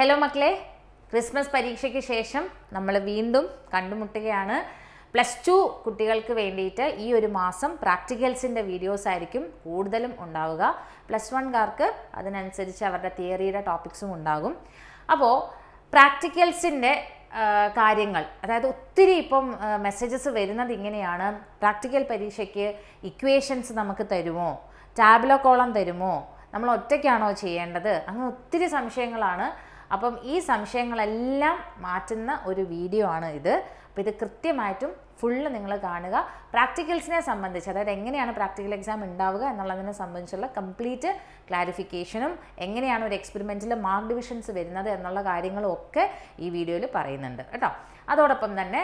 Hello മക്കളെ. Christmas പരീക്ഷയ്ക്ക് ശേഷം നമ്മൾ വീണ്ടും കണ്ടുമുട്ടുകയാണ്. പ്ലസ് ടു കുട്ടികൾക്ക് വേണ്ടിയിട്ട് ഈ ഒരു മാസം പ്രാക്ടിക്കൽസിന്റെ വീഡിയോസ് ആയിരിക്കും കൂടുതലും ഉണ്ടാവുക. പ്ലസ് വൺകാർക്ക് അതിനനുസരിച്ച് അവരുടെ തിയറിയുടെ ടോപ്പിക്സും ഉണ്ടാകും. അപ്പോൾ പ്രാക്ടിക്കൽസിന്റെ കാര്യങ്ങൾ അതായത് ഒത്തിരി ഇപ്പം മെസ്സേജസ് വരുന്നത് ഇങ്ങനെയാണ്. പ്രാക്ടിക്കൽ പരീക്ഷയ്ക്ക് ഇക്വേഷൻസ് നമുക്ക് തരുമോ? ടാബ്ലോ കോളം തരുമോ? നമ്മൾ ഒറ്റയ്ക്കാണോ ചെയ്യേണ്ടത്? അങ്ങനെ ഒത്തിരി സംശയങ്ങളാണ്. അപ്പം ഈ സംശയങ്ങളെല്ലാം മാറ്റുന്ന ഒരു വീഡിയോ ആണ് ഇത്. അപ്പോൾ ഇത് കൃത്യമായിട്ടും ഫുള്ള് നിങ്ങൾ കാണുക. പ്രാക്ടിക്കൽസിനെ സംബന്ധിച്ച് അതായത് എങ്ങനെയാണ് പ്രാക്ടിക്കൽ എക്സാം ഉണ്ടാവുക എന്നുള്ളതിനെ സംബന്ധിച്ചുള്ള കംപ്ലീറ്റ് ക്ലാരിഫിക്കേഷനും എങ്ങനെയാണ് ഒരു എക്സ്പെരിമെന്റിൽ മാർക്ക് ഡിവിഷൻസ് വരുന്നത് എന്നുള്ള കാര്യങ്ങളും ഒക്കെ ഈ വീഡിയോയിൽ പറയുന്നുണ്ട്. കേട്ടോ? അതോടൊപ്പം തന്നെ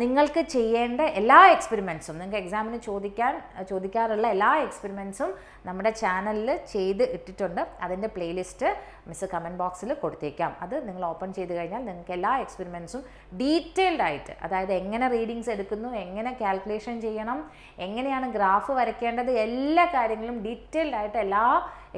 നിങ്ങൾക്ക് ചെയ്യേണ്ട എല്ലാ എക്സ്പെരിമെൻസും നിങ്ങൾക്ക് എക്സാമിന് ചോദിക്കാൻ ചോദിക്കാറുള്ള എല്ലാ എക്സ്പെരിമെൻസും നമ്മുടെ ചാനലിൽ ചെയ്ത് ഇട്ടിട്ടുണ്ട്. അതിന്റെ പ്ലേലിസ്റ്റ് മിസ് കമന്റ് ബോക്സിൽ കൊടുത്തേക്കാം. അത് നിങ്ങൾ ഓപ്പൺ ചെയ്ത് കഴിഞ്ഞാൽ നിങ്ങൾക്ക് എല്ലാ എക്സ്പെരിമെൻസും ഡീറ്റെയിൽഡ് ആയിട്ട് അതായത് എങ്ങനെ റീഡിങ്സ് എടുക്കുന്നു എങ്ങനെ കാൽക്കുലേഷൻ ചെയ്യണം എങ്ങനെയാണ് ഗ്രാഫ് വരയ്ക്കേണ്ടത് എല്ലാ കാര്യങ്ങളും ഡീറ്റെയിൽഡ് ആയിട്ട് എല്ലാ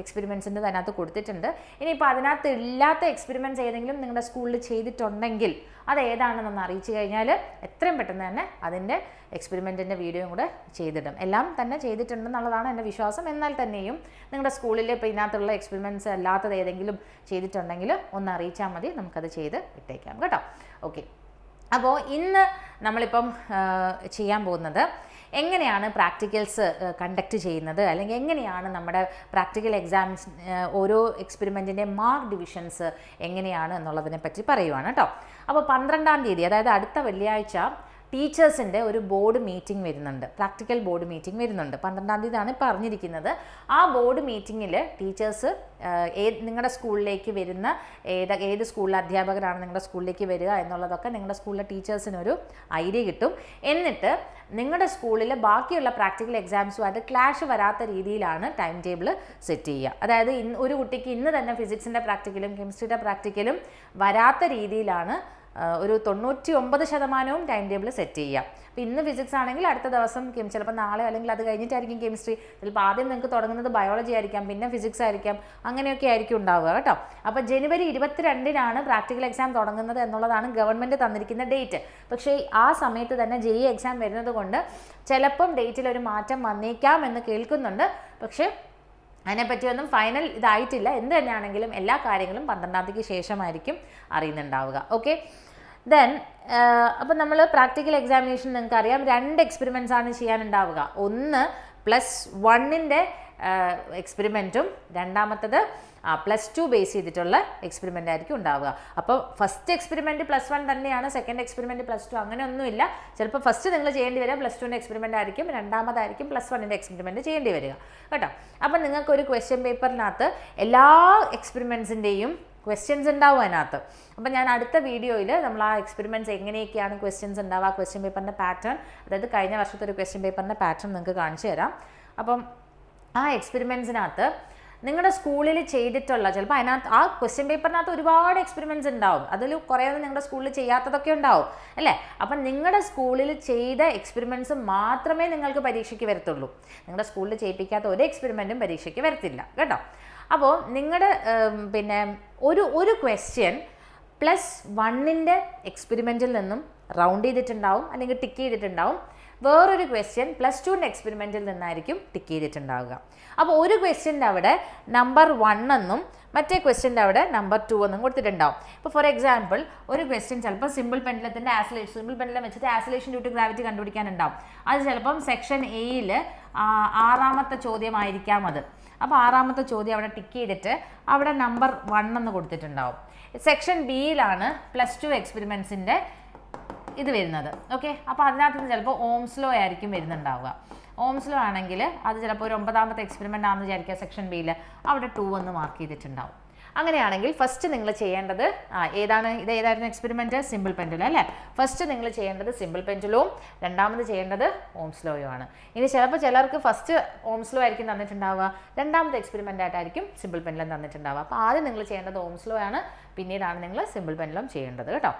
എക്സ്പെരിമെൻസിന്റെ അതിനകത്ത് കൊടുത്തിട്ടുണ്ട്. ഇനിയിപ്പോൾ അതിനകത്ത് ഇല്ലാത്ത എക്സ്പെരിമെന്റ്സ് ഏതെങ്കിലും നിങ്ങളുടെ സ്കൂളിൽ ചെയ്തിട്ടുണ്ടെങ്കിൽ അത് ഏതാണെന്നൊന്ന് അറിയിച്ചു കഴിഞ്ഞാൽ എത്രയും പെട്ടെന്ന് തന്നെ അതിന്റെ എക്സ്പെരിമെന്റിന്റെ വീഡിയോയും കൂടെ ചെയ്തിടും. എല്ലാം തന്നെ ചെയ്തിട്ടുണ്ടെന്നുള്ളതാണ് എന്റെ വിശ്വാസം. എന്നാൽ തന്നെയും നിങ്ങളുടെ സ്കൂളിൽ ഇപ്പോൾ ഇതിനകത്തുള്ള എക്സ്പെരിമെന്റ്സ് അല്ലാത്തത് ഏതെങ്കിലും ചെയ്തിട്ടുണ്ടെങ്കിൽ ഒന്ന് അറിയിച്ചാൽ മതി. നമുക്കത് ചെയ്ത് ഇട്ടേക്കാം കേട്ടോ. ഓക്കെ അപ്പോൾ ഇന്ന് നമ്മളിപ്പം ചെയ്യാൻ പോകുന്നത് എങ്ങനെയാണ് പ്രാക്ടിക്കൽസ് കണ്ടക്ട് ചെയ്യുന്നത്? അല്ലെങ്കിൽ എങ്ങനെയാണ് നമ്മുടെ പ്രാക്ടിക്കൽ എക്സാംസ് ഓരോ എക്സ്പെരിമെന്റിന്റെ മാർക്ക് ഡിവിഷൻസ് എങ്ങനെയാണ് എന്നുള്ളതിനെ പറ്റി പറയുവാണ് കേട്ടോ അപ്പോൾ പന്ത്രണ്ടാം തീയതി അതായത് അടുത്ത വെള്ളിയാഴ്ച ടീച്ചേഴ്സിന്റെ ഒരു ബോർഡ് മീറ്റിംഗ് വരുന്നുണ്ട്. പ്രാക്ടിക്കൽ ബോർഡ് മീറ്റിംഗ് വരുന്നുണ്ട്. പന്ത്രണ്ടാം തീയതിയാണ് പറഞ്ഞിരിക്കുന്നത്. ആ ബോർഡ് മീറ്റിങ്ങിൽ ടീച്ചേഴ്സ് ഏത് നിങ്ങളുടെ സ്കൂളിലേക്ക് വരുന്ന ഏത് ഏത് സ്കൂളിലെ അധ്യാപകരാണ് നിങ്ങളുടെ സ്കൂളിലേക്ക് വരിക എന്നുള്ളതൊക്കെ നിങ്ങളുടെ സ്കൂളിലെ ടീച്ചേഴ്സിനൊരു ഐഡിയ കിട്ടും. എന്നിട്ട് നിങ്ങളുടെ സ്കൂളിൽ ബാക്കിയുള്ള പ്രാക്ടിക്കൽ എക്സാംസുമായിട്ട് ക്ലാഷ് വരാത്ത രീതിയിലാണ് ടൈം ടേബിൾ സെറ്റ് ചെയ്യുക. അതായത് ഇന്ന് ഒരു കുട്ടിക്ക് ഇന്ന് തന്നെ ഫിസിക്സിന്റെ പ്രാക്ടിക്കലും കെമിസ്ട്രിയുടെ പ്രാക്ടിക്കലും വരാത്ത രീതിയിലാണ് ഒരു തൊണ്ണൂറ്റി ഒമ്പത് ശതമാനവും ടൈം ടേബിൾ സെറ്റ് ചെയ്യുക അപ്പോൾ ഇന്ന് ഫിസിക്സ് ആണെങ്കിൽ അടുത്ത ദിവസം കെം ചിലപ്പോൾ നാളെ അല്ലെങ്കിൽ അത് കഴിഞ്ഞിട്ടായിരിക്കും കെമിസ്ട്രി. ചിലപ്പോൾ ആദ്യം നിങ്ങൾക്ക് തുടങ്ങുന്നത് ബയോളജി ആയിരിക്കാം പിന്നെ ഫിസിക്സ് ആയിരിക്കാം അങ്ങനെയൊക്കെ ആയിരിക്കും ഉണ്ടാവുക കേട്ടോ. അപ്പോൾ ജനുവരി ഇരുപത്തിരണ്ടിനാണ് പ്രാക്ടിക്കൽ എക്സാം തുടങ്ങുന്നത് എന്നുള്ളതാണ് ഗവൺമെന്റ് തന്നിരിക്കുന്ന ഡേറ്റ്. പക്ഷേ ആ സമയത്ത് തന്നെ ജെ എക്സാം വരുന്നത് കൊണ്ട് ചിലപ്പം ഡേറ്റിൽ ഒരു മാറ്റം വന്നേക്കാം എന്ന് കേൾക്കുന്നുണ്ട്. പക്ഷേ അതിനെപ്പറ്റിയൊന്നും ഫൈനൽ ഇതായിട്ടില്ല. എന്ത് തന്നെയാണെങ്കിലും എല്ലാ കാര്യങ്ങളും പന്ത്രണ്ടാം തീയതിക്ക് ശേഷമായിരിക്കും അറിയുന്നുണ്ടാവുക. ഓക്കെ ദെൻ അപ്പം നമ്മൾ പ്രാക്ടിക്കൽ എക്സാമിനേഷൻ നിങ്ങൾക്ക് അറിയാം രണ്ട് എക്സ്പെരിമെന്റ്സ് ആണ് ചെയ്യാനുണ്ടാവുക. ഒന്ന് പ്ലസ് വണ്ണിന്റെ എക്സ്പെരിമെന്റും രണ്ടാമത്തത് പ്ലസ് ടു ബേസ് ചെയ്തിട്ടുള്ള എക്സ്പെരിമെന്റ് ആയിരിക്കും ഉണ്ടാവുക. അപ്പോൾ ഫസ്റ്റ് എക്സ്പെരിമെന്റ് പ്ലസ് വൺ തന്നെയാണ് സെക്കൻഡ് എക്സ്പെരിമെന്റ് പ്ലസ് ടു അങ്ങനെയൊന്നുമില്ല. ചിലപ്പോൾ ഫസ്റ്റ് നിങ്ങൾ ചെയ്യേണ്ടി വരിക പ്ലസ് ടുവിന്റെ എക്സ്പെരിമെന്റ് ആയിരിക്കും രണ്ടാമതായിരിക്കും പ്ലസ് വണ്ണിന്റെ എക്സ്പെരിമെന്റ് ചെയ്യേണ്ടി വരിക. കേട്ടോ? അപ്പോൾ നിങ്ങൾക്ക് ഒരു ക്വസ്റ്റ്യൻ പേപ്പറിനകത്ത് എല്ലാ എക്സ്പെരിമെൻസിന്റെയും ക്വസ്റ്റ്യൻസ് ഉണ്ടാവും അതിനകത്ത്. അപ്പം ഞാൻ അടുത്ത വീഡിയോയിൽ നമ്മൾ ആ എക്സ്പെരിമെന്റ്സ് എങ്ങനെയൊക്കെയാണ് ക്വസ്റ്റ്യൻസ് ഉണ്ടാവുക ക്വസ്റ്റ്യൻ പേപ്പറിന്റെ പാറ്റേൺ അതായത് കഴിഞ്ഞ വർഷത്തെ ഒരു ക്വസ്റ്റ്യൻ പേപ്പറിന്റെ പാറ്റേൺ നിങ്ങൾക്ക് കാണിച്ചു തരാം. അപ്പം ആ എക്സ്പെരിമെന്റ്സിനകത്ത് നിങ്ങളുടെ സ്കൂളിൽ ചെയ്തിട്ടുള്ള ചിലപ്പോൾ അതിനകത്ത് ആ ക്വസ്റ്റ്യൻ പേപ്പറിനകത്ത് ഒരുപാട് എക്സ്പെരിമെന്റ്സ് ഉണ്ടാവും. അതിൽ കുറേ നിങ്ങളുടെ സ്കൂളിൽ ചെയ്യാത്തതൊക്കെ ഉണ്ടാവും അല്ലേ? അപ്പം നിങ്ങളുടെ സ്കൂളിൽ ചെയ്ത എക്സ്പെരിമെന്റ്സ് മാത്രമേ നിങ്ങൾക്ക് പരീക്ഷയ്ക്ക് വരത്തുള്ളൂ. നിങ്ങളുടെ സ്കൂളിൽ ചെയ്യിപ്പിക്കാത്ത ഒരു എക്സ്പെരിമെന്റും പരീക്ഷയ്ക്ക് വരത്തില്ല കേട്ടോ? അപ്പോൾ നിങ്ങളുടെ പിന്നെ ഒരു ഒരു ക്വസ്റ്റ്യൻ പ്ലസ് വണ്ണിന്റെ എക്സ്പെരിമെന്റിൽ നിന്നും റൗണ്ട് ചെയ്തിട്ടുണ്ടാവും അല്ലെങ്കിൽ ടിക്ക് ചെയ്തിട്ടുണ്ടാവും. വേറൊരു ക്വസ്റ്റ്യൻ പ്ലസ് ടുവിന്റെ എക്സ്പെരിമെന്റിൽ നിന്നായിരിക്കും ടിക്ക് ചെയ്തിട്ടുണ്ടാവുക. അപ്പോൾ ഒരു ക്വസ്റ്റ്യന്റെ അവിടെ നമ്പർ വൺ എന്നും മറ്റേ ക്വസ്റ്റ്യന്റെ അവിടെ നമ്പർ ടു എന്നും കൊടുത്തിട്ടുണ്ടാവും. ഇപ്പോൾ ഫോർ എക്സാമ്പിൾ ഒരു ക്വസ്റ്റ്യൻ ചിലപ്പോൾ സിമ്പിൾ പെൻഡലത്തിന്റെ ആസലേഷൻ സിമ്പിൾ പെൻഡലം വെച്ചിട്ട് ആസലേഷൻ ഡ്യൂ ടു ഗ്രാവിറ്റി കണ്ടുപിടിക്കാനുണ്ടാവും. അത് ചിലപ്പം സെക്ഷൻ എയിൽ ആറാമത്തെ ചോദ്യമായിരിക്കാം അത്. അപ്പോൾ ആറാമത്തെ ചോദ്യം അവിടെ ടിക്ക് ചെയ്തിട്ട് അവിടെ നമ്പർ വൺ എന്ന് കൊടുത്തിട്ടുണ്ടാവും. സെക്ഷൻ ബിയിലാണ് പ്ലസ് ടു എക്സ്പെരിമെൻസിന്റെ ഇത് വരുന്നത്. ഓക്കെ അപ്പോൾ അതിനകത്ത് നിന്ന് ചിലപ്പോൾ ഓംസ് ലോ ആയിരിക്കും വരുന്നുണ്ടാവുക. ഓംസ് ലോ ആണെങ്കിൽ അത് ചിലപ്പോൾ ഒരു ഒമ്പതാമത്തെ എക്സ്പെരിമെന്റ് ആണെന്ന് വിചാരിക്കുക സെക്ഷൻ ബിയിൽ അവിടെ ടു എന്ന് മാർക്ക് ചെയ്തിട്ടുണ്ടാവും. അങ്ങനെയാണെങ്കിൽ ഫസ്റ്റ് നിങ്ങൾ ചെയ്യേണ്ടത് ആ ഏതാണ്? ഇത് ഏതായിരുന്നു എക്സ്പെരിമെന്റ് സിമ്പിൾ പെൻഡുലം അല്ലേ? ഫസ്റ്റ് നിങ്ങൾ ചെയ്യേണ്ടത് സിമ്പിൾ പെൻഡുലവും രണ്ടാമത് ചെയ്യേണ്ടത് ഓംസ് ലോയും ആണ്. ഇനി ചിലപ്പോൾ ചിലർക്ക് ഫസ്റ്റ് ഓംസ് ലോ ആയിരിക്കും തന്നിട്ടുണ്ടാവുക. രണ്ടാമത്തെ എക്സ്പെരിമെന്റ് ആയിട്ടായിരിക്കും സിമ്പിൾ പെൻഡുലം തന്നിട്ടുണ്ടാവുക. അപ്പോൾ ആദ്യം നിങ്ങൾ ചെയ്യേണ്ടത് ഓംസ് ലോ ആണ്. പിന്നീടാണ് നിങ്ങൾ സിമ്പിൾ പെൻഡുലം ചെയ്യേണ്ടത് കേട്ടോ.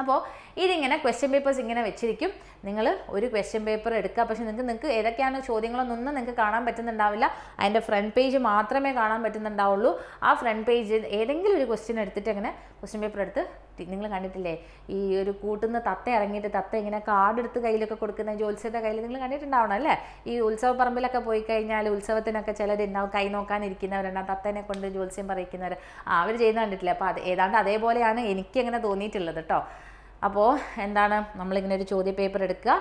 അപ്പോൾ ഇതിങ്ങനെ ക്വസ്റ്റ്യൻ പേപ്പേഴ്സ് ഇങ്ങനെ വെച്ചിരിക്കും. നിങ്ങൾ ഒരു ക്വസ്റ്റ്യൻ പേപ്പർ എടുക്കുക. പക്ഷേ നിങ്ങൾക്ക് നിങ്ങൾക്ക് ഏതൊക്കെയാണ് ചോദ്യങ്ങളൊന്നും നിങ്ങൾക്ക് കാണാൻ പറ്റുന്നുണ്ടാവില്ല. അതിന്റെ ഫ്രണ്ട് പേജ് മാത്രമേ കാണാൻ പറ്റുന്നുണ്ടാവുള്ളൂ. ആ ഫ്രണ്ട് പേജ് ഏതെങ്കിലും ഒരു ക്വസ്റ്റ്യൻ എടുത്തിട്ട് അങ്ങനെ ക്വസ്റ്റ്യൻ പേപ്പർ എടുത്ത് നിങ്ങൾ കണ്ടിട്ടില്ലേ? ഈ ഒരു കൂട്ടുന്ന തത്ത ഇറങ്ങിയിട്ട് തത്ത ഇങ്ങനെ കാർഡ് എടുത്ത് കയ്യിലൊക്കെ കൊടുക്കുന്ന ജോത്സ്യത്തെ കയ്യിൽ നിങ്ങൾ കണ്ടിട്ടുണ്ടാവണം അല്ലേ? ഈ ഉത്സവ പറമ്പിലൊക്കെ പോയി കഴിഞ്ഞാൽ ഉത്സവത്തിനൊക്കെ ചിലരുണ്ടാവും കൈ നോക്കാനിരിക്കുന്നവരുണ്ടാവും തത്തേനെ കൊണ്ട് ജോത്സ്യം പറയിക്കുന്നവർ അവർ ചെയ്യുന്ന കണ്ടിട്ടില്ല? അപ്പോൾ അത് ഏതാണ്ട് അതേപോലെയാണ് എനിക്ക് അങ്ങനെ തോന്നിയിട്ടുള്ളത് കേട്ടോ അപ്പോൾ എന്താണ്? നമ്മളിങ്ങനെ ഒരു ചോദ്യ പേപ്പർ എടുക്കുക.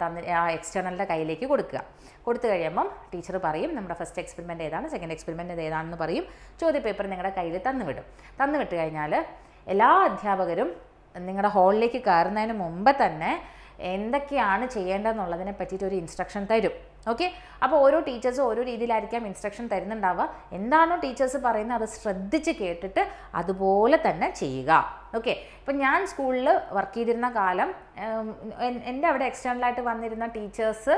തന്നി ആ എക്സ്റ്റേണലിന്റെ കയ്യിലേക്ക് കൊടുക്കുക. കൊടുത്തു കഴിയുമ്പം ടീച്ചർ പറയും നമ്മുടെ ഫസ്റ്റ് എക്സ്പെരിമെന്റ് ഏതാണ്? സെക്കൻഡ് എക്സ്പെരിമെന്റ് ഏതാണെന്ന് പറയും. ചോദ്യ പേപ്പർ നിങ്ങളുടെ കയ്യിൽ തന്നു വിടും. തന്നു വിട്ട് കഴിഞ്ഞാൽ എല്ലാ അധ്യാപകരും നിങ്ങളുടെ ഹോളിലേക്ക് കയറുന്നതിന് മുമ്പ് തന്നെ എന്തൊക്കെയാണ് ചെയ്യേണ്ടതെന്നുള്ളതിനെ പറ്റിയിട്ട് ഒരു ഇൻസ്ട്രക്ഷൻ തരും. ഓക്കെ അപ്പോൾ ഓരോ ടീച്ചേഴ്സും ഓരോ രീതിയിലായിരിക്കാം ഇൻസ്ട്രക്ഷൻ തരുന്നുണ്ടാവുക. എന്താണോ ടീച്ചേഴ്സ് പറയുന്നത് അത് ശ്രദ്ധിച്ച് കേട്ടിട്ട് അതുപോലെ തന്നെ ചെയ്യുക. ഓക്കെ ഇപ്പം ഞാൻ സ്കൂളിൽ വർക്ക് ചെയ്തിരുന്ന കാലം എന്റെ അവിടെ എക്സ്റ്റേണലായിട്ട് വന്നിരുന്ന ടീച്ചേഴ്സ്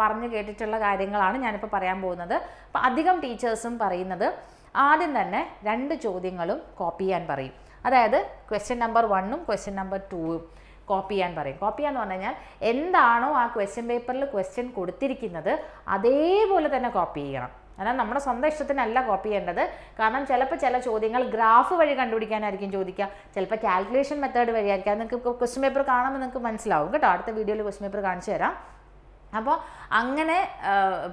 പറഞ്ഞു കേട്ടിട്ടുള്ള കാര്യങ്ങളാണ് ഞാനിപ്പോൾ പറയാൻ പോകുന്നത്. അപ്പം അധികം ടീച്ചേഴ്സും പറയുന്നത് ആദ്യം തന്നെ രണ്ട് ചോദ്യങ്ങളും കോപ്പി ചെയ്യാൻ പറയും. അതായത് ക്വസ്റ്റ്യൻ നമ്പർ വണ്ണും ക്വസ്റ്റ്യൻ നമ്പർ ടൂവും കോപ്പി ചെയ്യാൻ പറയും. കോപ്പി ചെയ്യാന്ന് പറഞ്ഞു കഴിഞ്ഞാൽ എന്താണോ ആ ക്വസ്റ്റ്യൻ പേപ്പറിൽ ക്വസ്റ്റ്യൻ കൊടുത്തിരിക്കുന്നത് അതേപോലെ തന്നെ കോപ്പി ചെയ്യണം. അല്ലാതെ നമ്മുടെ സ്വന്തം ഇഷ്ടത്തിനല്ല കോപ്പി ചെയ്യേണ്ടത്. കാരണം ചിലപ്പോൾ ചില ചോദ്യങ്ങൾ ഗ്രാഫ് വഴി കണ്ടുപിടിക്കാനായിരിക്കും ചോദിക്കുക. ചിലപ്പോൾ കാൽക്കുലേഷൻ മെത്തേഡ് വഴിയായിരിക്കും. അത് നിങ്ങൾക്ക് ക്വസ്റ്റ്യൻ പേപ്പർ കാണുമ്പോൾ നിങ്ങൾക്ക് മനസ്സിലാവും. കേട്ടോ അടുത്ത വീഡിയോയിൽ ക്വസ്റ്റ്യൻ പേപ്പർ കാണിച്ചു തരാം. അപ്പോൾ അങ്ങനെ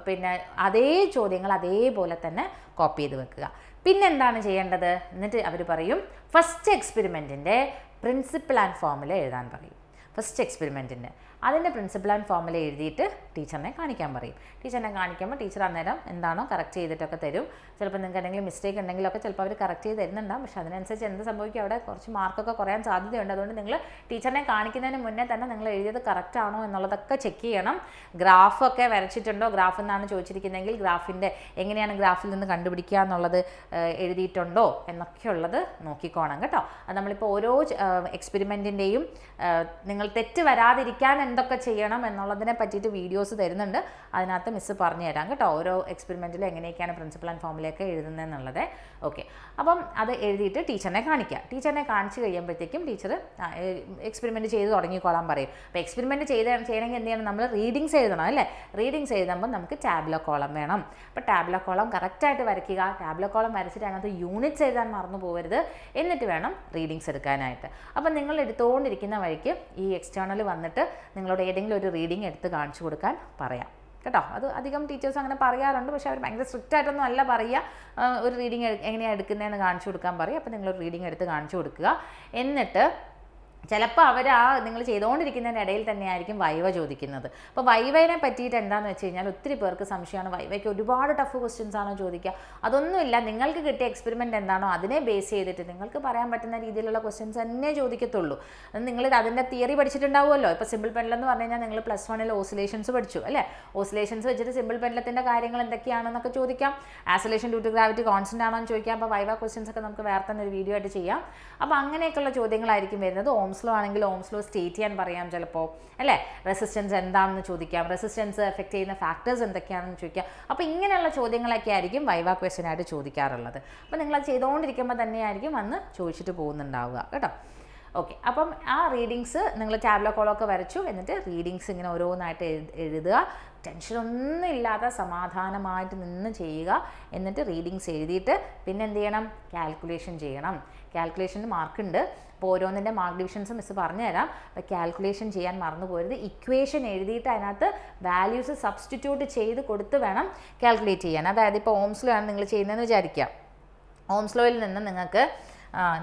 പിന്നെ അതേ ചോദ്യങ്ങൾ അതേപോലെ തന്നെ കോപ്പി ചെയ്ത് വെക്കുക. പിന്നെ എന്താണ് ചെയ്യേണ്ടത്? എന്നിട്ട് അവർ പറയും ഫസ്റ്റ് എക്സ്പെരിമെന്റിന്റെ പ്രിൻസിപ്പിൾ ആൻഡ് ഫോമുല എഴുതാൻ പറയും. ഫസ്റ്റ് എക്സ്പെരിമെന്റിന്റെ അതിന്റെ പ്രിൻസിപ്പൽ ആൻഡ് ഫോർമുല എഴുതിയിട്ട് ടീച്ചറിനെ കാണിക്കാൻ പറയും. ടീച്ചറിനെ കാണിക്കുമ്പോൾ ടീച്ചർ അന്നേരം എന്താണോ കറക്റ്റ് ചെയ്തിട്ടൊക്കെ തരും. ചിലപ്പോൾ നിങ്ങൾക്ക് എന്തെങ്കിലും മിസ്റ്റേക്ക് ഉണ്ടെങ്കിലൊക്കെ ചിലപ്പോൾ അവർ കറക്റ്റ് ചെയ്ത് തരുന്നുണ്ടാവും. പക്ഷേ അതിനനുസരിച്ച് എന്ത് സംഭവിക്കും അവിടെ കുറച്ച് മാർക്കൊക്കെ കുറയാൻ സാധ്യതയുണ്ട്. അതുകൊണ്ട് നിങ്ങൾ ടീച്ചറിനെ കാണിക്കുന്നതിന് മുന്നേ തന്നെ നിങ്ങൾ എഴുതിയത് കറക്റ്റ് ആണോ എന്നുള്ളതൊക്കെ ചെക്ക് ചെയ്യണം. ഗ്രാഫൊക്കെ വരച്ചിട്ടുണ്ടോ? ഗ്രാഫ് എന്നാണ് ചോദിച്ചിരിക്കുന്നതെങ്കിൽ ഗ്രാഫിന്റെ എങ്ങനെയാണ് ഗ്രാഫിൽ നിന്ന് കണ്ടുപിടിക്കുക എന്നുള്ളത് എഴുതിയിട്ടുണ്ടോ എന്നൊക്കെയുള്ളത് നോക്കിക്കോണം കേട്ടോ. അത് നമ്മളിപ്പോൾ ഓരോ എക്സ്പെരിമെന്റിന്റെയും നിങ്ങൾ തെറ്റ് വരാതിരിക്കാൻ എന്തൊക്കെ ചെയ്യണം എന്നുള്ളതിനെ പറ്റിയിട്ട് വീഡിയോസ് തരുന്നുണ്ട്. അതിനകത്ത് മിസ്സ് പറഞ്ഞു തരാം കേട്ടോ. ഓരോ എക്സ്പെരിമെന്റിലും എങ്ങനെയൊക്കെയാണ് പ്രിൻസിപ്പൽ ആൻഡ് ഫോമിലൊക്കെ എഴുതുന്നതെന്നുള്ളത്. ഓക്കെ അപ്പം അത് എഴുതിയിട്ട് ടീച്ചറിനെ കാണിക്കുക ടീച്ചറിനെ കാണിച്ച് കഴിയുമ്പോഴത്തേക്കും ടീച്ചർ എക്സ്പെരിമെന്റ് ചെയ്ത് തുടങ്ങിക്കോളാൻ പറയും. അപ്പോൾ എക്സ്പെരിമെന്റ് ചെയ്ത് ചെയ്യണമെങ്കിൽ എന്ത് ചെയ്യണം? നമ്മൾ റീഡിങ്സ് എഴുതണം അല്ലേ? റീഡിങ്സ് എഴുതുമ്പോൾ നമുക്ക് ടാബ്ലോ കോളം വേണം. അപ്പോൾ ടാബ്ലോ കോളം കറക്റ്റായിട്ട് വരയ്ക്കുക. ടാബ്ലോ കോളം വരച്ചിട്ട് അതിനകത്ത് യൂണിറ്റ്സ് എഴുതാൻ മറന്നു പോകരുത്. എന്നിട്ട് വേണം റീഡിങ്സ് എടുക്കാനായിട്ട്. അപ്പം നിങ്ങൾ എടുത്തുകൊണ്ടിരിക്കുന്ന വഴിക്ക് ഈ എക്സ്റ്റേണൽ വന്നിട്ട് നിങ്ങളോട് ഏതെങ്കിലും ഒരു റീഡിങ് എടുത്ത് കാണിച്ചു കൊടുക്കാൻ പറയാം. കേട്ടോ? അത് അധികം ടീച്ചേഴ്സ് അങ്ങനെ പറയാറുണ്ട്. പക്ഷേ അവർ ഭയങ്കര സ്ട്രിക്റ്റ് ആയിട്ടൊന്നും അല്ല പറയുക. ഒരു റീഡിങ് എങ്ങനെയാണ് എടുക്കുന്നതെന്ന് കാണിച്ചു കൊടുക്കാൻ പറയും. അപ്പോൾ നിങ്ങൾ ഒരു റീഡിങ് എടുത്ത് കാണിച്ചു കൊടുക്കുക. എന്നിട്ട് ചിലപ്പോൾ അവർ ആ നിങ്ങൾ ചെയ്തുകൊണ്ടിരിക്കുന്നതിന്റെ ഇടയിൽ തന്നെയായിരിക്കും വൈവ ചോദിക്കുന്നത്. അപ്പോൾ വൈവയെ പറ്റിയിട്ട് എന്താണെന്ന് വെച്ച് കഴിഞ്ഞാൽ ഒത്തിരി പേർക്ക് സംശയമാണ്. വൈവയ്ക്ക് ഒരുപാട് ടഫ് ക്വസ്റ്റ്യൻസ് ആണോ ചോദിക്കുക. അതൊന്നുമില്ല. നിങ്ങൾക്ക് കിട്ടിയ എക്സ്പെരിമെന്റ് എന്താണോ അതിനെ ബേസ് ചെയ്തിട്ട് നിങ്ങൾക്ക് പറയാൻ പറ്റുന്ന രീതിയിലുള്ള ക്വസ്റ്റ്യൻസ് തന്നെ ചോദിക്കത്തുള്ളൂ. അത് നിങ്ങൾ അതിന്റെ തിയറി പഠിച്ചിട്ടുണ്ടാവുമല്ലോ. ഇപ്പോൾ സിമ്പിൾ പെൻഡൽ എന്ന് പറഞ്ഞു കഴിഞ്ഞാൽ നിങ്ങൾ പ്ലസ് വണ്ണിൽ ഓസിലേഷൻസ് പഠിച്ചു അല്ലേ? ഓസിലേഷൻസ് വെച്ചിട്ട് സിമ്പിൾ പെൻഡലത്തിന്റെ കാര്യങ്ങൾ എന്തൊക്കെയാണെന്നൊക്കെ ചോദിക്കാം. Oscillation due to gravity constant ആണോ എന്ന് ചോദിക്കാം. അപ്പോൾ വൈവ ക്വസ്റ്റ്യൻസ് ഒക്കെ നമുക്ക് വേറെ തന്നെ ഒരു വീഡിയോ ആയിട്ട് ചെയ്യാം. അപ്പോൾ അങ്ങനെയൊക്കെയുള്ള ചോദ്യങ്ങളായിരിക്കും വരുന്നത്. ഓംസ്ലോ ആണെങ്കിൽ ഓംസ് ലോ സ്റ്റേറ്റ് ചെയ്യാൻ പറയാം ചിലപ്പോൾ അല്ലേ? റെസിസ്റ്റൻസ് എന്താണെന്ന് ചോദിക്കാം. റെസിസ്റ്റൻസ് എഫക്റ്റ് ചെയ്യുന്ന ഫാക്ടേഴ്സ് എന്തൊക്കെയാണെന്ന് ചോദിക്കാം. അപ്പോൾ ഇങ്ങനെയുള്ള ചോദ്യങ്ങളൊക്കെ ആയിരിക്കും വൈവ ക്വസ്റ്റ്യൻ ആയിട്ട് ചോദിക്കാറുള്ളത്. അപ്പോൾ നിങ്ങൾ ചെയ്തുകൊണ്ടിരിക്കുമ്പോൾ തന്നെയായിരിക്കും വന്ന് ചോദിച്ചിട്ട് പോകുന്നുണ്ടാവുക കേട്ടോ? ഓക്കെ അപ്പം ആ റീഡിങ്സ് നിങ്ങൾ ടാബ്ലോ കോളൊക്കെ വരച്ചു. എന്നിട്ട് റീഡിങ്സ് ഇങ്ങനെ ഓരോന്നായിട്ട് എഴുതുക. ടെൻഷനൊന്നും ഇല്ലാതെ സമാധാനമായിട്ട് നിന്ന് ചെയ്യുക. എന്നിട്ട് റീഡിങ്സ് എഴുതിയിട്ട് പിന്നെ എന്ത് ചെയ്യണം? കാൽക്കുലേഷൻ ചെയ്യണം. കാൽക്കുലേഷന് മാർക്കുണ്ട് അപ്പോൾ ഓരോന്നിന്റെ മാർക്ക് ഡിവിഷൻസ് മിസ് പറഞ്ഞുതരാം. അപ്പോൾ കാൽക്കുലേഷൻ ചെയ്യാൻ മറന്നു പോരുത്. ഇക്വേഷൻ എഴുതിയിട്ട് അതിനകത്ത് വാല്യൂസ് സബ്സ്റ്റിറ്റ്യൂട്ട് ചെയ്ത് കൊടുത്ത് വേണം കാൽക്കുലേറ്റ് ചെയ്യാൻ. അതായത് ഇപ്പോൾ ഓംസ്ലോ ആണ് നിങ്ങൾ ചെയ്യുന്നതെന്ന് വിചാരിക്കുക. ഓംസ്ലോയിൽ നിന്ന് നിങ്ങൾക്ക്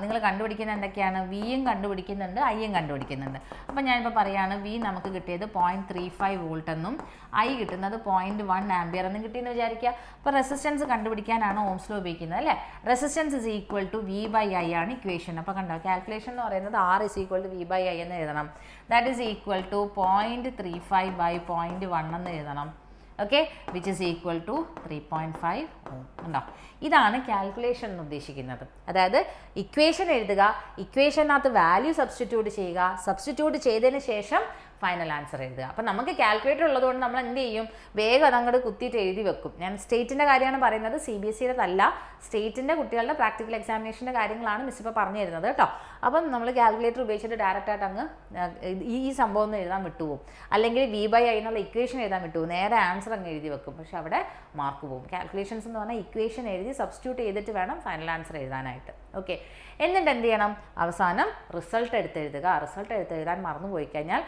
നിങ്ങൾ കണ്ടുപിടിക്കുന്ന എന്തൊക്കെയാണ്? വിയും കണ്ടുപിടിക്കുന്നുണ്ട് ഐയും കണ്ടുപിടിക്കുന്നുണ്ട്. അപ്പോൾ ഞാനിപ്പോൾ പറയുകയാണ് വി നമുക്ക് കിട്ടിയത് പോയിന്റ് ത്രീ ഫൈവ് വോൾട്ട് എന്നും ഐ കിട്ടുന്നത് പോയിന്റ് വൺ ആംബിയർ എന്നും കിട്ടിയെന്ന് വിചാരിക്കുക. അപ്പോൾ റെസിസ്റ്റൻസ് കണ്ടുപിടിക്കാനാണ് ഓംസ്ലോ ഉപയോഗിക്കുന്നത് അല്ലേ? Resistance is equal to V by I ആണ് ഇക്വേഷൻ അപ്പോൾ കണ്ടോ കാൽക്കുലേഷൻ എന്ന് പറയുന്നത് R is equal to V by I എന്ന് എഴുതണം. That is equal to point three five by point one എന്ന് എഴുതണം. Okay which is equal to three point five ഉണ്ടോ ഇതാണ് കാൽക്കുലേഷൻ എന്ന് ഉദ്ദേശിക്കുന്നത്. അതായത് ഇക്വേഷൻ എഴുതുക ഇക്വേഷനകത്ത് വാല്യൂ സബ്സ്റ്റിറ്റ്യൂട്ട് ചെയ്യുക സബ്സ്റ്റിറ്റ്യൂട്ട് ചെയ്തതിന് ശേഷം ഫൈനൽ ആൻസർ എഴുതുക. അപ്പം നമുക്ക് കാൽക്കുലേറ്റർ ഉള്ളതുകൊണ്ട് നമ്മൾ എന്ത് ചെയ്യും? വേഗം അതങ്ങോട്ട് കുത്തിയിട്ട് എഴുതി വെക്കും. ഞാൻ സ്റ്റേറ്റിന്റെ കാര്യമാണ് പറയുന്നത്. സി ബി എസ് സിയുടെ അല്ല സ്റ്റേറ്റിന്റെ കുട്ടികളുടെ പ്രാക്ടിക്കൽ എക്സാമിനേഷന്റെ കാര്യങ്ങളാണ് മിസ് ഇപ്പോൾ പറഞ്ഞു തരുന്നത് കേട്ടോ. അപ്പം നമ്മൾ കാൽക്കുലേറ്റർ ഉപയോഗിച്ചിട്ട് ഡയറക്റ്റായിട്ട് അങ്ങ് ഈ ഈ സംഭവം ഒന്ന് എഴുതാൻ വിട്ടുപോകും. അല്ലെങ്കിൽ വി ബൈ ഐ എന്നുള്ള ഇക്വേഷൻ എഴുതാൻ വിട്ടുപോകും. നേരെ ആൻസർ അങ്ങ് എഴുതി വെക്കും. പക്ഷേ അവിടെ മാർക്ക് പോകും കാൽക്കുലേഷൻസ് എന്ന് പറഞ്ഞാൽ ഇക്വേഷൻ എഴുതി സബ്സ്റ്റിറ്റ്യൂട്ട് ചെയ്തിട്ട് വേണം ഫൈനൽ ആൻസർ എഴുതാനായിട്ട്. ഓക്കെ എന്നിട്ട് എന്ത് ചെയ്യണം? അവസാനം റിസൾട്ട് എടുത്തെഴുതുക. റിസൾട്ട് എടുത്തെഴുതാൻ മറന്നു പോയി കഴിഞ്ഞാൽ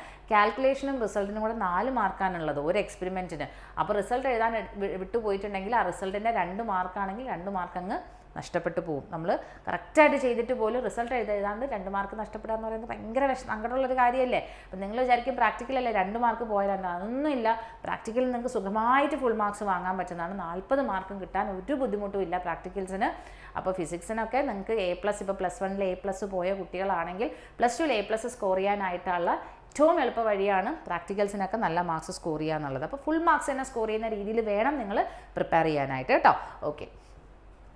കാൽക്കുലേഷനും റിസൾട്ടിനും കൂടെ നാല് മാർക്കാണുള്ളത് ഒരു എക്സ്പെരിമെന്റിന് അപ്പോൾ റിസൾട്ട് എഴുതാൻ വിട്ടുപോയിട്ടുണ്ടെങ്കിൽ വിട്ടു പോയിട്ടുണ്ടെങ്കിൽ ആ റിസൾട്ടിന്റെ രണ്ട് മാർക്കാണെങ്കിൽ രണ്ട് മാർക്ക് അങ്ങ് നഷ്ടപ്പെട്ടു പോകും. നമ്മൾ കറക്റ്റായിട്ട് ചെയ്തിട്ട് പോലും റിസൾട്ട് എഴുതി എഴുതാണ്ട് രണ്ട് മാർക്ക് നഷ്ടപ്പെടുക എന്ന് പറയുന്നത് ഭയങ്കര വിഷം സങ്കടമുള്ളൊരു കാര്യമല്ലേ? അപ്പം നിങ്ങൾ വിചാരിക്കും പ്രാക്ടിക്കലല്ലേ രണ്ട് മാർക്ക് പോയാലാണ് അതൊന്നുമില്ല. പ്രാക്ടിക്കലിൽ നിങ്ങൾക്ക് സുഖമായിട്ട് ഫുൾ മാർക്സ് വാങ്ങാൻ പറ്റുന്നതാണ്. നാൽപ്പത് മാർക്കും കിട്ടാൻ ഒരു ബുദ്ധിമുട്ടും ഇല്ല പ്രാക്ടിക്കൽസിന് അപ്പോൾ ഫിസിക്സിനൊക്കെ നിങ്ങൾക്ക് എ പ്ലസ് ഇപ്പോൾ പ്ലസ് വണ്ണിൽ എ പ്ലസ് പോയ കുട്ടികളാണെങ്കിൽ പ്ലസ് ടുവിൽ എ പ്ലസ് സ്കോർ ചെയ്യാനായിട്ടുള്ള ഏറ്റവും എളുപ്പ വഴിയാണ് പ്രാക്ടിക്കൽസിനൊക്കെ നല്ല മാർക്സ് സ്കോർ ചെയ്യുക എന്നുള്ളത് അപ്പോൾ ഫുൾ മാർക്സ് തന്നെ സ്കോർ ചെയ്യുന്ന രീതിയിൽ വേണം നിങ്ങൾ പ്രിപ്പയർ ചെയ്യാനായിട്ട് കേട്ടോ. ഓക്കെ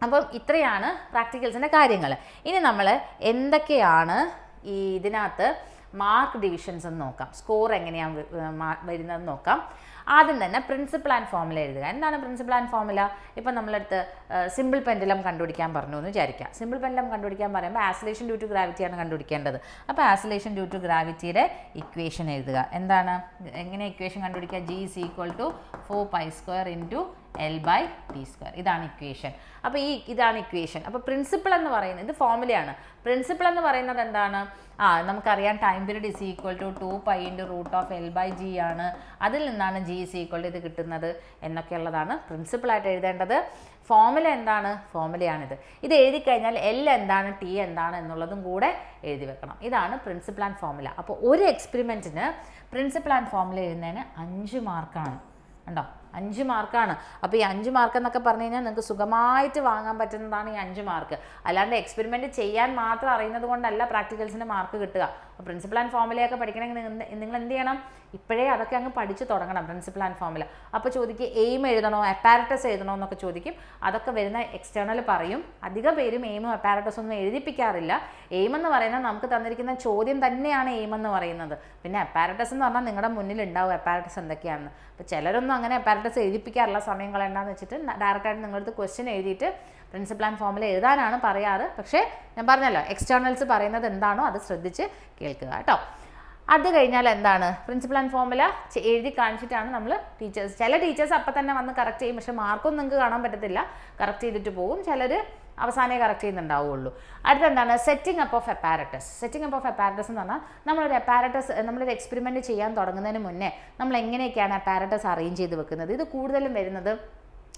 അപ്പം ഇത്രയാണ് പ്രാക്ടിക്കൽസിന്റെ കാര്യങ്ങൾ. ഇനി നമ്മൾ എന്തൊക്കെയാണ് ഈ ഇതിനകത്ത് മാർക്ക് ഡിവിഷൻസ് എന്ന് നോക്കാം. സ്കോർ എങ്ങനെയാണ് വരുന്നതെന്ന് നോക്കാം. ആദ്യം തന്നെ പ്രിൻസിപ്പൽ ആൻഡ് ഫോമുല എഴുതുക. എന്താണ് പ്രിൻസിപ്പൽ ആൻഡ് ഫോമുല ഇപ്പം നമ്മളടുത്ത് സിമ്പിൾ പെൻഡലം കണ്ടുപിടിക്കാൻ പറഞ്ഞു എന്ന് വിചാരിക്കാം. സിമ്പിൾ പെൻഡലം കണ്ടുപിടിക്കാൻ പറയുമ്പോൾ ആസിലേഷൻ ഡ്യൂ ടു ഗ്രാവിറ്റിയാണ് കണ്ടുപിടിക്കേണ്ടത്. അപ്പോൾ ആസിലേഷൻ ഡ്യൂ ടു ഗ്രാവിറ്റിയുടെ ഇക്വേഷൻ എഴുതുക. എന്താണ്? എങ്ങനെ ഇക്വേഷൻ കണ്ടുപിടിക്കുക? G is equal to four pi square into L by T square ഇതാണ് ഇക്വേഷൻ അപ്പോൾ ഈ ഇതാണ് ഇക്വേഷൻ അപ്പോൾ പ്രിൻസിപ്പിൾ എന്ന് പറയുന്നത് ഇത് ഫോമുലയാണ് പ്രിൻസിപ്പിൾ എന്ന് പറയുന്നത് എന്താണ്? ആ നമുക്കറിയാം time period is equal to two pi into root of L by G ആണ്. അതിൽ നിന്നാണ് ജി ഇസ് ഈക്വൽ ഇത് കിട്ടുന്നത് എന്നൊക്കെയുള്ളതാണ് പ്രിൻസിപ്പിളായിട്ട് എഴുതേണ്ടത്. ഫോമുല എന്താണ്? ഫോമുലയാണിത് ഇത് എഴുതി കഴിഞ്ഞാൽ എൽ എന്താണ്? ടി എന്താണ്? എന്നുള്ളതും കൂടെ എഴുതി വെക്കണം. ഇതാണ് പ്രിൻസിപ്പിൾ ആൻഡ് ഫോമുല അപ്പോൾ ഒരു എക്സ്പെരിമെന്റിന് പ്രിൻസിപ്പിൾ ആൻഡ് ഫോമുല എഴുതുന്നതിന് അഞ്ച് മാർക്കാണ് ഉണ്ടോ അഞ്ച് മാർക്കാണ്. അപ്പോൾ ഈ അഞ്ച് മാർക്ക് എന്നൊക്കെ പറഞ്ഞു കഴിഞ്ഞാൽ നിങ്ങൾക്ക് സുഖമായിട്ട് വാങ്ങാൻ പറ്റുന്നതാണ് ഈ അഞ്ച് മാർക്ക്. അല്ലാണ്ട് എക്സ്പെരിമെന്റ് ചെയ്യാൻ മാത്രം അറിയുന്നത് കൊണ്ടല്ല പ്രാക്ടിക്കൽസിന് മാർക്ക് കിട്ടുക. അപ്പോൾ പ്രിൻസിപ്പൽ ആൻഡ് ഫോമുലയൊക്കെ പഠിക്കണമെങ്കിൽ നിങ്ങൾ എന്ത് ചെയ്യണം? ഇപ്പോഴേ അതൊക്കെ അങ്ങ് പഠിച്ചു തുടങ്ങണം പ്രിൻസിപ്പൽ ആൻഡ് ഫോമുല അപ്പോൾ ചോദിക്കുക എയിം എഴുതണോ അപ്പാരറ്റസ് എഴുതണോ എന്നൊക്കെ ചോദിക്കും. അതൊക്കെ വരുന്ന എക്സ്റ്റേണൽ പറയും. അധിക പേരും എയിമും അപ്പാരറ്റസും ഒന്നും എഴുതിപ്പിക്കാറില്ല. എയിം എന്ന് പറയുന്നത് നമുക്ക് തന്നിരിക്കുന്ന ചോദ്യം തന്നെയാണ് എയിം എന്ന് പറയുന്നത്. പിന്നെ അപ്പാരറ്റസ് എന്ന് പറഞ്ഞാൽ നിങ്ങളുടെ മുന്നിൽ ഉണ്ടാവും അപ്പാരറ്റസ് എന്തൊക്കെയാണെന്ന്. അപ്പോൾ ചിലരൊന്നും അങ്ങനെ അപ്പാരറ്റസ് എഴുതിപ്പിക്കാറില്ല സമയങ്ങൾ എന്താണെന്ന് വെച്ചിട്ട് ഡയറക്റ്റായിട്ട് നിങ്ങളടുത്ത് ക്വസ്റ്റ്യൻ എഴുതിയിട്ട് പ്രിൻസിപ്പൽ ആൻഡ് ഫോമിൽ എഴുതാനാണ് പറയാറ്. പക്ഷേ ഞാൻ പറഞ്ഞല്ലോ എക്സ്റ്റേണൽസ് പറയുന്നത് എന്താണോ അത് ശ്രദ്ധിച്ച് കേൾക്കുക കേട്ടോ. അത് കഴിഞ്ഞാൽ എന്താണ്? പ്രിൻസിപ്പൽ ആൻഡ് ഫോമുല എഴുതി കാണിച്ചിട്ടാണ് നമ്മൾ ടീച്ചേഴ്സ് ചില ടീച്ചേഴ്സ് അപ്പം തന്നെ വന്ന് കറക്റ്റ് ചെയ്യും. പക്ഷേ മാർക്കൊന്നും നിങ്ങൾക്ക് കാണാൻ പറ്റത്തില്ല. കറക്റ്റ് ചെയ്തിട്ട് പോകും ചിലർ അവസാനമേ കറക്റ്റ് ചെയ്യുന്നുണ്ടാവുള്ളൂ. അടുത്ത എന്താണ് setting up of apparatus setting up of apparatus എന്ന് പറഞ്ഞാൽ നമ്മളൊരു അപ്പാരറ്റസ് നമ്മളൊരു എക്സ്പെരിമെന്റ് ചെയ്യാൻ തുടങ്ങുന്നതിന് മുന്നേ നമ്മൾ എങ്ങനെയൊക്കെയാണ് അപ്പാരറ്റസ് അറേഞ്ച് ചെയ്ത് വെക്കുന്നത്? ഇത് കൂടുതലും വരുന്നത്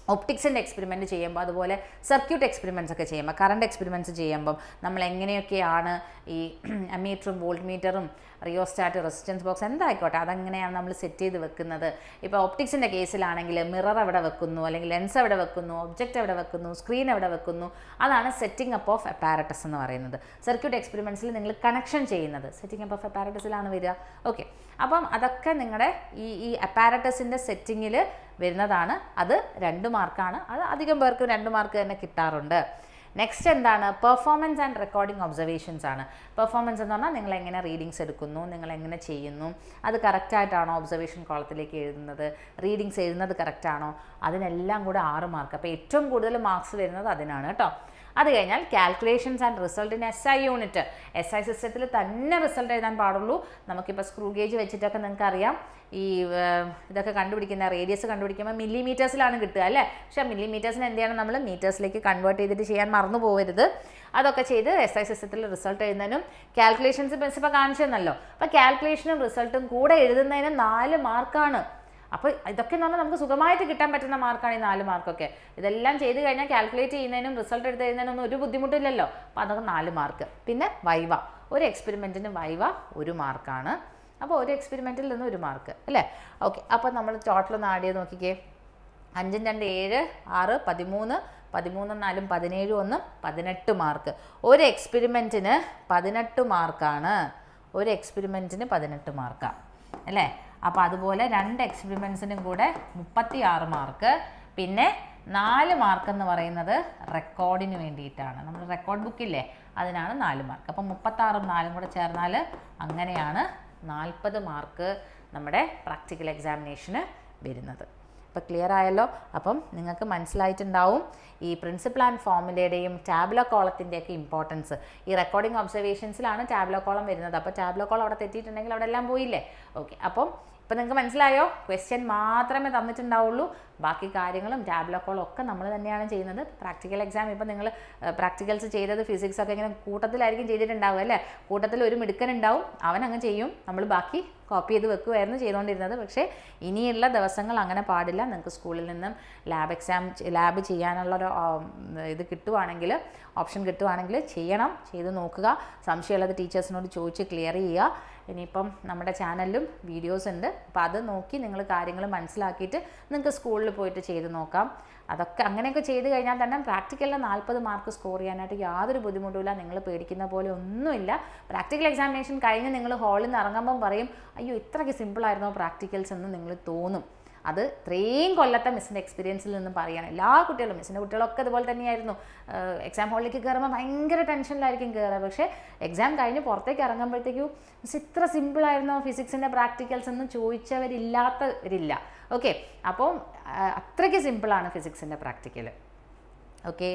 ഒപ്റ്റിക്സിന്റെ എക്സ്പെരിമെന്റ് ചെയ്യുമ്പോൾ അതുപോലെ സർക്യൂട്ട് എക്സ്പെരിമെന്റ്സ് ഒക്കെ ചെയ്യുമ്പോൾ കറണ്ട് എക്സ്പെരിമെന്റ്സ് ചെയ്യുമ്പം നമ്മൾ എങ്ങനെയൊക്കെയാണ് ഈ അമീറ്ററും വോൾട്ട് മീറ്ററും റിയോസ്റ്റാറ്റ് റെസിസ്റ്റൻസ് ബോക്സ് എന്തായിക്കോട്ടെ അതെങ്ങനെയാണ് നമ്മൾ സെറ്റ് ചെയ്ത് വെക്കുന്നത്? ഇപ്പോൾ ഒപ്റ്റിക്സിന്റെ കേസിലാണെങ്കിൽ മിറർ എവിടെ വെക്കുന്നു? അല്ലെങ്കിൽ ലെൻസ് എവിടെ വെക്കുന്നു? ഒബ്ജക്റ്റ് എവിടെ വെക്കുന്നു? സ്ക്രീൻ എവിടെ വെക്കുന്നു? അതാണ് സെറ്റിംഗ് അപ്പ് ഓഫ് അപ്പാരറ്റസ് എന്ന് പറയുന്നത്. സർക്യൂട്ട് എക്സ്പെരിമെന്റ്സിൽ നിങ്ങൾ കണക്ഷൻ ചെയ്യുന്നത്. സെറ്റിംഗ് അപ്പ് ഓഫ് അപ്പാരറ്റസിലാണ് വരിക. ഓക്കെ അപ്പം അതൊക്കെ നിങ്ങളുടെ ഈ ഈ അപ്പാരറ്റസിന്റെ സെറ്റിങ്ങിൽ വരുന്നതാണ്. അത് രണ്ട് മാർക്കാണ്. അത് അധികം പേർക്കും രണ്ട് മാർക്ക് തന്നെ കിട്ടാറുണ്ട്. നെക്സ്റ്റ് എന്താണ്? പെർഫോമൻസ് ആൻഡ് റെക്കോർഡിംഗ് ഒബ്സർവേഷൻസ് ആണ്. പെർഫോമൻസ് എന്ന് പറഞ്ഞാൽ നിങ്ങൾ എങ്ങനെ റീഡിങ്സ് എടുക്കുന്നു നിങ്ങൾ എങ്ങനെ ചെയ്യുന്നു അത് കറക്റ്റായിട്ടാണോ ഒബ്സർവേഷൻ കോളത്തിലേക്ക് എഴുതുന്നത് റീഡിങ്സ് എഴുതുന്നത് കറക്റ്റാണോ അതിനെല്ലാം കൂടെ ആറ് മാർക്ക്. അപ്പോൾ ഏറ്റവും കൂടുതൽ മാർക്സ് വരുന്നത് അതിനാണ് കേട്ടോ. അത് കഴിഞ്ഞാൽ calculations and result in S I unit S I സിസ്റ്റത്തിൽ തന്നെ റിസൾട്ട് എഴുതാൻ പാടുള്ളൂ. നമുക്കിപ്പോൾ സ്ക്രൂ ഗേജ് വെച്ചിട്ടൊക്കെ നിങ്ങൾക്ക് അറിയാം ഈ ഇതൊക്കെ കണ്ടുപിടിക്കുന്ന റേഡിയസ് കണ്ടുപിടിക്കുമ്പോൾ മില്ലിമീറ്റേഴ്സിലാണ് കിട്ടുക അല്ലേ? പക്ഷേ മില്ലിമീറ്റേഴ്സിന് എന്ത് ചെയ്യണം നമ്മൾ മീറ്റേഴ്സിലേക്ക് കൺവേർട്ട് ചെയ്തിട്ട് ചെയ്യാൻ മറന്നു പോകരുത് അതൊക്കെ ചെയ്ത് എസ് ഐ സിസ്റ്റത്തിൽ റിസൾട്ട് എഴുതുന്നതിനും കാൽക്കുലേഷൻസ് പ്രിൻസിപ്പൾ കാണിച്ചു തന്നല്ലോ. അപ്പോൾ കാൽക്കുലേഷനും റിസൾട്ടും കൂടെ എഴുതുന്നതിന് നാല് മാർക്കാണ് അപ്പോൾ ഇതൊക്കെ എന്ന് പറഞ്ഞാൽ നമുക്ക് സുഖമായിട്ട് കിട്ടാൻ പറ്റുന്ന മാർക്കാണ് ഈ നാല് മാർക്കൊക്കെ. ഇതെല്ലാം ചെയ്ത് കഴിഞ്ഞാൽ കാൽക്കുലേറ്റ് ചെയ്യുന്നതിനും റിസൾട്ട് എടുത്ത് ഒരു ബുദ്ധിമുട്ടില്ലല്ലോ. അപ്പോൾ അതൊക്കെ നാല് മാർക്ക് പിന്നെ വൈവ ഒരു എക്സ്പെരിമെന്റിന് വൈവ ഒരു മാർക്കാണ് അപ്പോൾ ഒരു എക്സ്പെരിമെന്റിൽ നിന്ന് ഒരു മാർക്ക് അല്ലേ? ഓക്കെ അപ്പോൾ നമ്മൾ ടോട്ടൽ ഒന്ന് ആഡ് ചെയ്ത് നോക്കിക്കേ. അഞ്ചും രണ്ട് ഏഴ് ആറ് പതിമൂന്ന് പതിമൂന്നും നാലും പതിനേഴും ഒന്നും പതിനെട്ട് മാർക്ക് ഒരു എക്സ്പെരിമെന്റിന് പതിനെട്ട് മാർക്കാണ് ഒരു എക്സ്പെരിമെന്റിന് പതിനെട്ട് മാർക്കാണ് അല്ലേ? അപ്പോൾ അതുപോലെ രണ്ട് എക്സ്പെരിമെൻസിനും കൂടെ മുപ്പത്തി ആറ് മാർക്ക്. പിന്നെ നാല് മാർക്ക് എന്ന് പറയുന്നത് റെക്കോർഡിന് വേണ്ടിയിട്ടാണ്. നമ്മൾ റെക്കോർഡ് ബുക്കില്ലേ അതിനാണ് നാല് മാർക്ക്. അപ്പം മുപ്പത്താറും നാലും കൂടെ ചേർന്നാൽ അങ്ങനെയാണ് നാൽപ്പത് മാർക്ക് നമ്മുടെ പ്രാക്ടിക്കൽ എക്സാമിനേഷന് വരുന്നത്. അപ്പോൾ ക്ലിയർ ആയല്ലോ? അപ്പം നിങ്ങൾക്ക് മനസ്സിലായിട്ടുണ്ടാവും ഈ പ്രിൻസിപ്പൽ ആൻഡ് ഫോമുലയുടെയും ടാബ്ലോ കോളത്തിന്റെയൊക്കെ ഇമ്പോർട്ടൻസ് ഈ റെക്കോർഡിംഗ് ഒബ്സർവേഷൻസിലാണ് ടാബ്ലോ കോളം വരുന്നത്. അപ്പോൾ ടാബ്ലോ കോളം അവിടെ തെറ്റിയിട്ടുണ്ടെങ്കിൽ അവിടെ എല്ലാം പോയില്ലേ? ഓക്കെ അപ്പം ഇപ്പം നിങ്ങൾക്ക് മനസ്സിലായോ? ക്വസ്റ്റ്യൻ മാത്രമേ തന്നിട്ടുണ്ടാവുള്ളൂ. ബാക്കി കാര്യങ്ങളും ടാബ്ലക്കോളും ഒക്കെ നമ്മൾ തന്നെയാണ് ചെയ്യുന്നത്. പ്രാക്ടിക്കൽ എക്സാം ഇപ്പം നിങ്ങൾ പ്രാക്ടിക്കൽസ് ചെയ്തത് ഫിസിക്സ് ഒക്കെ ഇങ്ങനെ കൂട്ടത്തിലായിരിക്കും ചെയ്തിട്ടുണ്ടാവുക അല്ലേ? കൂട്ടത്തിൽ ഒരു മിടുക്കൻ ഉണ്ടാവും അവൻ അങ്ങ് ചെയ്യും. നമ്മൾ ബാക്കി കോപ്പി ചെയ്ത് വെക്കുമായിരുന്നു ചെയ്തുകൊണ്ടിരുന്നത് പക്ഷേ ഇനിയുള്ള ദിവസങ്ങൾ അങ്ങനെ പാടില്ല. നിങ്ങൾക്ക് സ്കൂളിൽ നിന്നും ലാബ് എക്സാം ലാബ് ചെയ്യാനുള്ള ഒരു ഇത് കിട്ടുവാണെങ്കിൽ ഓപ്ഷൻ കിട്ടുവാണെങ്കിൽ ചെയ്യണം. ചെയ്ത് നോക്കുക. സംശയമുള്ളത് ടീച്ചേഴ്സിനോട് ചോദിച്ച് ക്ലിയർ ചെയ്യുക. ഇനിയിപ്പം നമ്മുടെ ചാനലിലും വീഡിയോസ് ഉണ്ട്. അപ്പോൾ അത് നോക്കി നിങ്ങൾ കാര്യങ്ങൾ മനസ്സിലാക്കിയിട്ട് നിങ്ങൾക്ക് സ്കൂളിൽ പോയിട്ട് ചെയ്ത് നോക്കാം. അതൊക്കെ അങ്ങനെയൊക്കെ ചെയ്ത് കഴിഞ്ഞാൽ തന്നെ പ്രാക്ടിക്കലിൽ നാൽപ്പത് മാർക്ക് സ്കോർ ചെയ്യാനായിട്ട് യാതൊരു ബുദ്ധിമുട്ടുമില്ല. നിങ്ങൾ പേടിക്കുന്ന പോലെ ഒന്നുമില്ല. പ്രാക്ടിക്കൽ എക്സാമിനേഷൻ കഴിഞ്ഞ് നിങ്ങൾ ഹാളിൽ നിന്ന് ഇറങ്ങുമ്പം പറയും അയ്യോ ഇത്രയ്ക്ക് സിമ്പിളായിരുന്നോ പ്രാക്ടിക്കൽസ് എന്ന് നിങ്ങൾ തോന്നും. അത് ഇത്രയും കൊല്ലത്തെ മിസ്സിന്റെ എക്സ്പീരിയൻസിൽ നിന്ന് പറയുകയാണ്. എല്ലാ കുട്ടികളും മിസ്സിന്റെ കുട്ടികളൊക്കെ ഇതുപോലെ തന്നെയായിരുന്നു. എക്സാം ഹോളിലേക്ക് കയറുമ്പോൾ ഭയങ്കര ടെൻഷനിലായിരിക്കും കയറുക പക്ഷേ എക്സാം കഴിഞ്ഞ് പുറത്തേക്ക് ഇറങ്ങുമ്പോഴത്തേക്കും മിസ് ഇത്ര സിമ്പിളായിരുന്നോ ഫിസിക്സിന്റെ പ്രാക്ടിക്കൽസ് എന്ന് ചോദിച്ചവരില്ലാത്തവരില്ല. ഓക്കെ അപ്പോൾ അത്രയ്ക്ക് സിമ്പിളാണ് ഫിസിക്സിന്റെ പ്രാക്ടിക്കൽ ഓക്കെ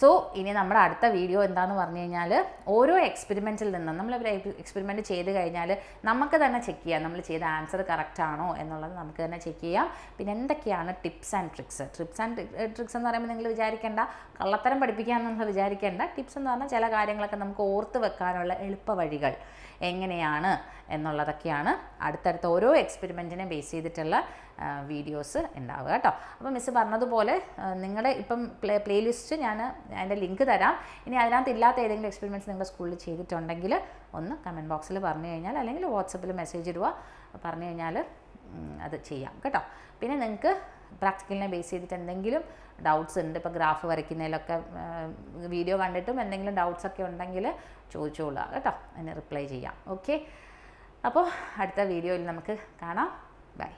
സോ ഇനി നമ്മുടെ അടുത്ത വീഡിയോ എന്താണെന്ന് പറഞ്ഞു കഴിഞ്ഞാൽ ഓരോ എക്സ്പെരിമെന്റിൽ നിന്നും നമ്മൾ എക്സ്പെരിമെന്റ് ചെയ്ത് കഴിഞ്ഞാൽ നമുക്ക് തന്നെ ചെക്ക് ചെയ്യാം. നമ്മൾ ചെയ്ത ആൻസർ കറക്റ്റ് ആണോ എന്നുള്ളത് നമുക്ക് തന്നെ ചെക്ക് ചെയ്യാം. പിന്നെ എന്തൊക്കെയാണ് tips and tricks tips and tricks എന്ന് പറയുമ്പോൾ നിങ്ങൾ വിചാരിക്കേണ്ട. കള്ളത്തരം പഠിപ്പിക്കാമെന്നുള്ള വിചാരിക്കേണ്ട. ടിപ്സ് എന്ന് പറഞ്ഞാൽ ചില കാര്യങ്ങളൊക്കെ നമുക്ക് ഓർത്ത് വെക്കാനുള്ള എളുപ്പ വഴികൾ എങ്ങനെയാണ് എന്നുള്ളതൊക്കെയാണ് അടുത്തടുത്ത ഓരോ എക്സ്പെരിമെന്റിനെ ബേസ് ചെയ്തിട്ടുള്ള വീഡിയോസ് ഉണ്ടാവുക കേട്ടോ. അപ്പോൾ മിസ്സ് പറഞ്ഞതുപോലെ നിങ്ങളുടെ ഇപ്പം പ്ലേ പ്ലേലിസ്റ്റ് ഞാൻ അതിന്റെ ലിങ്ക് തരാം. ഇനി അതിനകത്ത് ഇല്ലാത്ത ഏതെങ്കിലും എക്സ്പെരിമെന്റ്സ് നിങ്ങളുടെ സ്കൂളിൽ ചെയ്തിട്ടുണ്ടെങ്കിൽ ഒന്ന് കമന്റ് ബോക്സിൽ പറഞ്ഞു കഴിഞ്ഞാൽ അല്ലെങ്കിൽ വാട്സപ്പിൽ മെസ്സേജ് ഇടുക. പറഞ്ഞു കഴിഞ്ഞാൽ അത് ചെയ്യാം കേട്ടോ. പിന്നെ നിങ്ങൾക്ക് പ്രാക്ടിക്കലിനെ ബേസ് ചെയ്തിട്ട് എന്തെങ്കിലും ഡൗട്ട്സ് ഉണ്ട്. ഇപ്പോൾ ഗ്രാഫ് വരയ്ക്കുന്നതിലൊക്കെ വീഡിയോ കണ്ടിട്ടും എന്തെങ്കിലും ഡൗട്ട്സ് ഒക്കെ ഉണ്ടെങ്കിൽ ചോദിച്ചോളുക കേട്ടോ. അതിന് റിപ്ലൈ ചെയ്യാം. ഓക്കെ? അപ്പോൾ അടുത്ത വീഡിയോയിൽ നമുക്ക് കാണാം. ബൈ.